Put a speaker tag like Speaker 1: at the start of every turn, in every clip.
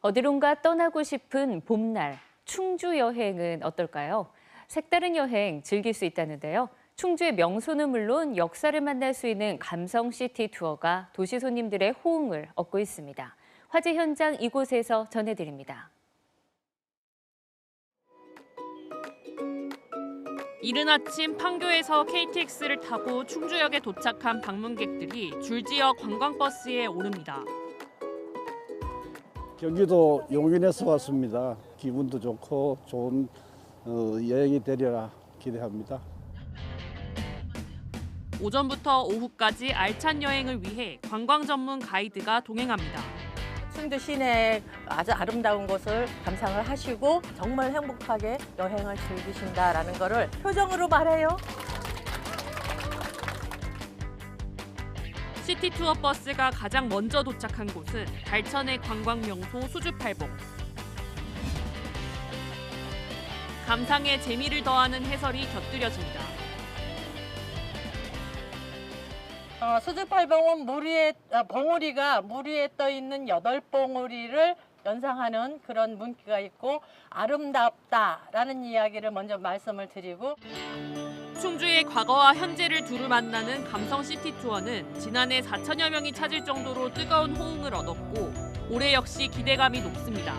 Speaker 1: 어디론가 떠나고 싶은 봄날, 충주 여행은 어떨까요? 색다른 여행 즐길 수 있다는데요. 충주의 명소는 물론 역사를 만날 수 있는 감성 시티 투어가 도시 손님들의 호응을 얻고 있습니다. 화재 현장 이곳에서 전해드립니다.
Speaker 2: 이른 아침 판교에서 KTX를 타고 충주역에 도착한 방문객들이 줄지어 관광버스에 오릅니다.
Speaker 3: 경기도 용인에서 왔습니다. 기분도 좋고 좋은 어, 여행이 되리라 기대합니다.
Speaker 2: 오전부터 오후까지 알찬 여행을 위해 관광 전문 가이드가 동행합니다.
Speaker 4: 충주 시내 아주 아름다운 곳을 감상을 하시고 정말 행복하게 여행을 즐기신다라는 거를 표정으로 말해요.
Speaker 2: 시티 투어 버스가 가장 먼저 도착한 곳은 달천의 관광 명소 수주팔봉. 감상에 재미를 더하는 해설이 곁들여집니다.
Speaker 4: 어, 수주팔봉은 물 위에 아, 봉우리가 물 위에 떠 있는 여덟 봉우리를 연상하는 그런 문기가 있고 아름답다라는 이야기를 먼저 말씀을 드리고
Speaker 2: 충주의 과거와 현재를 두루 만나는 감성 시티 투어는 지난해 4천여 명이 찾을 정도로 뜨거운 호응을 얻었고 올해 역시 기대감이 높습니다.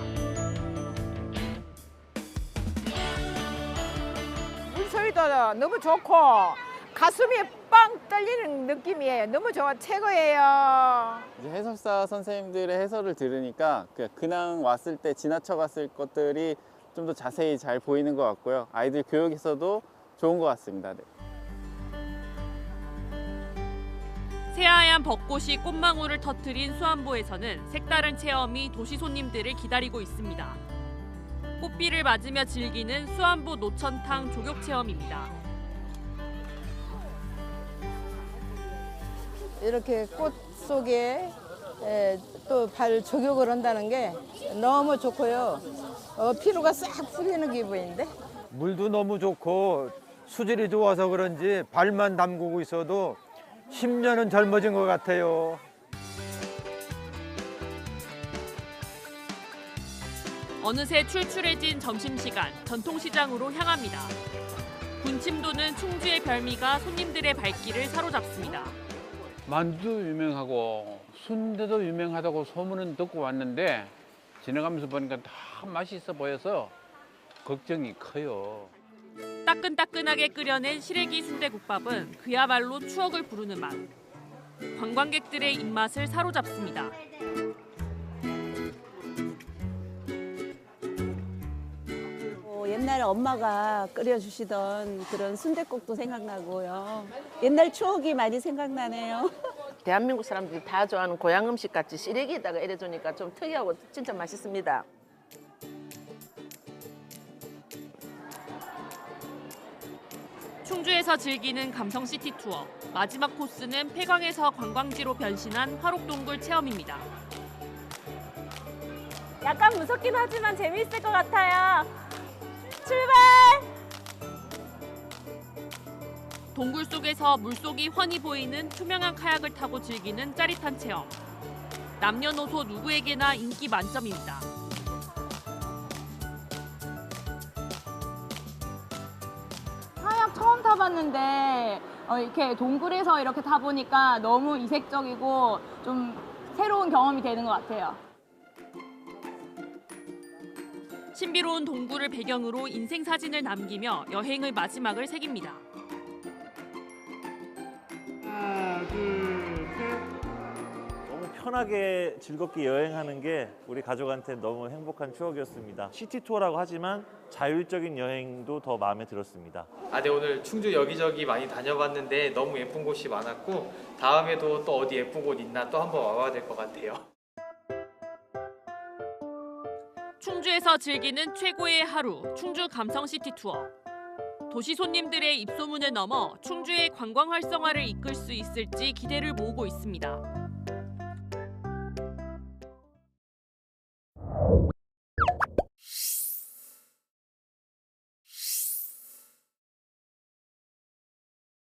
Speaker 5: 물소리도 너무 좋고 가슴이 빵 떨리는 느낌이에요. 너무 좋아 최고예요.
Speaker 6: 이제 해설사 선생님들의 해설을 들으니까 그- 그냥 왔을 때 지나쳐 갔을 것들이 좀 더 자세히 잘 보이는 것 같고요. 아이들 교육에서도 좋은 것 같습니다. 네.
Speaker 2: 새하얀 벚꽃이 꽃망울을 터트린 수안보에서는 색다른 체험이 도시 손님들을 기다리고 있습니다. 꽃비를 맞으며 즐기는 수안보 노천탕 조격 체험입니다.
Speaker 7: 이렇게 꽃 속에 또 발 조격을 한다는 게 너무 좋고요. 어, 피로가 싹 풀리는 기분인데.
Speaker 8: 물도 너무 좋고 수질이 좋아서 그런지 발만 담그고 있어도 10년은 젊어진 것 같아요.
Speaker 2: 어느새 출출해진 점심시간 전통시장으로 향합니다. 군침도는 충주의 별미가 손님들의 발길을 사로잡습니다.
Speaker 9: 만두도 유명하고 순대도 유명하다고 소문은 듣고 왔는데 지나가면서 보니까 다 맛있어 보여서 걱정이 커요.
Speaker 2: 따끈따끈하게 끓여낸 시래기 순대국밥은 그야말로 추억을 부르는 맛. 관광객들의 입맛을 사로잡습니다.
Speaker 10: 옛날에 엄마가 끓여주시던 그런 순댓국도 생각나고요. 옛날 추억이 많이 생각나네요.
Speaker 11: 대한민국 사람들이 다 좋아하는 고향 음식 같이 시래기에다가 이래 주니까 좀 특이하고 진짜 맛있습니다.
Speaker 2: 충주에서 즐기는 감성 시티 투어. 마지막 코스는 폐광에서 관광지로 변신한 화록동굴 체험입니다.
Speaker 12: 약간 무섭긴 하지만 재미있을 것 같아요. 출발!
Speaker 2: 동굴 속에서 물속이 훤히 보이는 투명한 카약을 타고 즐기는 짜릿한 체험. 남녀노소 누구에게나 인기 만점입니다.
Speaker 12: 카약 처음 타봤는데 어, 이렇게 동굴에서 이렇게 타보니까 너무 이색적이고 좀 새로운 경험이 되는 것 같아요.
Speaker 2: 신비로운 동굴을 배경으로 인생 사진을 남기며 여행의 마지막을 새깁니다.
Speaker 13: 너무 편하게 즐겁게 여행하는 게 우리 가족한테 너무 행복한 추억이었습니다. 시티 투어라고 하지만 자율적인 여행도 더 마음에 들었습니다.
Speaker 14: 아, 네 오늘 충주 여기저기 많이 다녀봤는데 너무 예쁜 곳이 많았고 다음에도 또 어디 예쁜 곳 있나 또 한번 와봐야 될 것 같아요.
Speaker 2: 충주에서 즐기는 최고의 하루, 충주 감성시티 투어. 도시 손님들의 입소문을 넘어 충주의 관광 활성화를 이끌 수 있을지 기대를 모으고 있습니다.